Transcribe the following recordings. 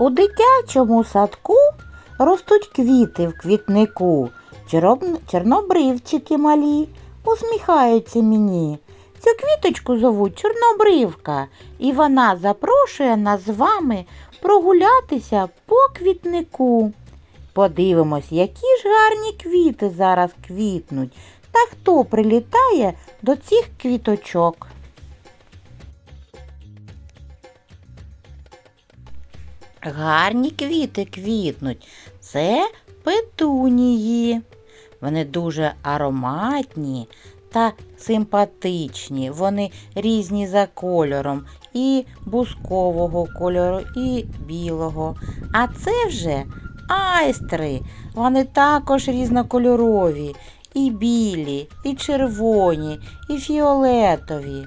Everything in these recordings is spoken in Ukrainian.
У дитячому садку ростуть квіти в квітнику, чорнобривчики малі, усміхаються мені. Цю квіточку зовуть Чорнобривка, і вона запрошує нас з вами прогулятися по квітнику. Подивимось, які ж гарні квіти зараз квітнуть, та хто прилітає до цих квіточок. Гарні квіти квітнуть. Це петунії. Вони дуже ароматні та симпатичні. Вони різні за кольором, і бускового кольору, і білого. А це вже айстри. Вони також різнокольорові, і білі, і червоні, і фіолетові.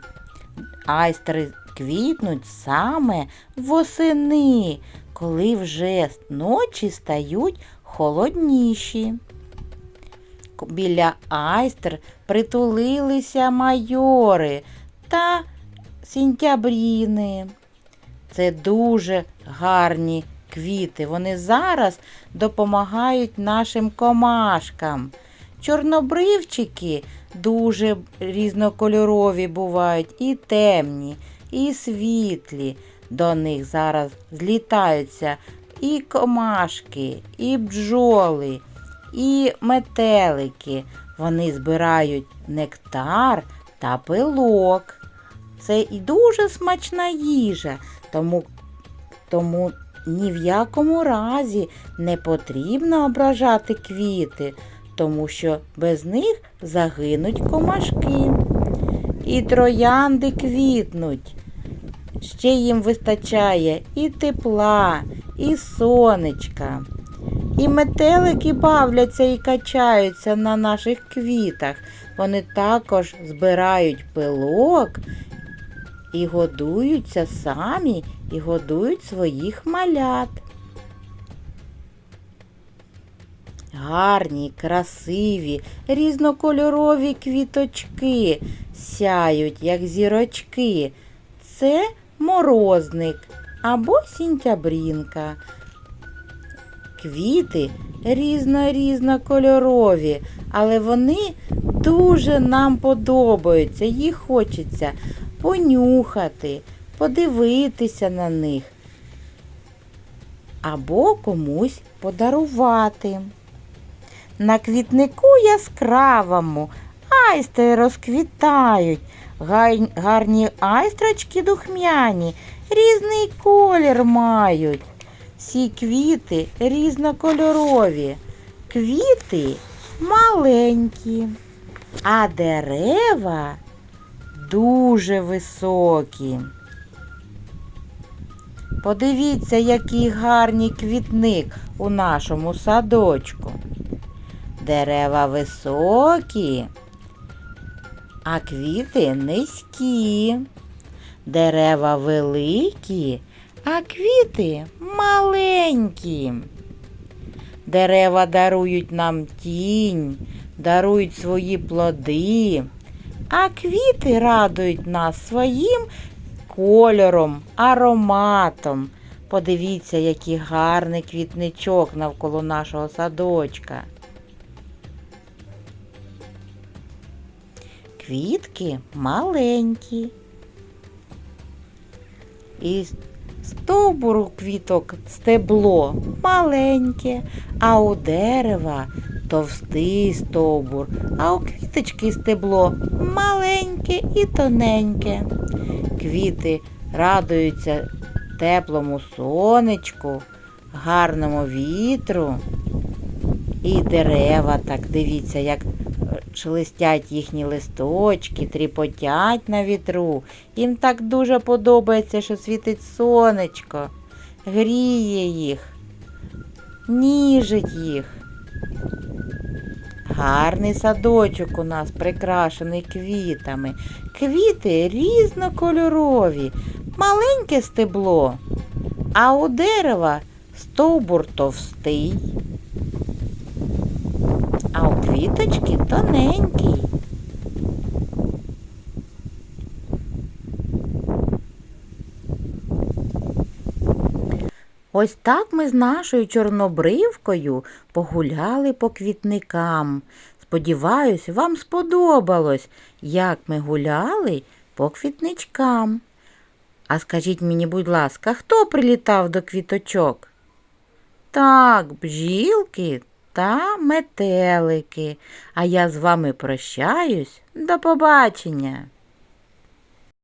Айстри квітнуть саме восени, коли вже ночі стають холодніші. Біля айстр притулилися майори та сінтябріни. Це дуже гарні квіти. Вони зараз допомагають нашим комашкам. Чорнобривчики дуже різнокольорові бувають, і темні, і світлі. До них зараз злітаються і комашки, і бджоли, і метелики. Вони збирають нектар та пилок. Це і дуже смачна їжа, тому, тому ні в якому разі не потрібно ображати квіти, тому що без них загинуть комашки. І троянди квітнуть. Ще їм вистачає і тепла, і сонечка. І метелики бавляться і качаються на наших квітах. Вони також збирають пилок і годуються самі і годують своїх малят. Гарні, красиві, різнокольорові квіточки сяють, як зірочки. Це морозник або сінтябрінка. Квіти різно-різнокольорові, але вони дуже нам подобаються. Їх хочеться понюхати, подивитися на них або комусь подарувати. На квітнику яскравому айстри розквітають, гарні айстрочки духмяні, різний колір мають. Всі квіти різнокольорові, квіти маленькі, а дерева дуже високі. Подивіться, який гарний квітник у нашому садочку. Дерева високі, а квіти низькі. Дерева великі, а квіти маленькі. Дерева дарують нам тінь, дарують свої плоди, а квіти радують нас своїм кольором, ароматом. Подивіться, який гарний квітничок навколо нашого садочка. Квітки маленькі. І стовбуру квіток стебло маленьке, а у дерева товстий стовбур, а у квіточки стебло маленьке і тоненьке. Квіти радуються теплому сонечку, гарному вітру. І дерева, так дивіться, як шелестять їхні листочки, тріпотять на вітру. Їм так дуже подобається, що світить сонечко, гріє їх, ніжить їх. Гарний садочок у нас прикрашений квітами. Квіти різнокольорові, маленьке стебло, а у дерева стовбур товстий, квіточки тоненький. Ось так ми з нашою чорнобривкою погуляли по квітникам. Сподіваюсь, вам сподобалось, як ми гуляли по квітничкам. А скажіть мені, будь ласка, хто прилітав до квіточок? Так, бджілки та метелики. А я з вами прощаюсь. До побачення.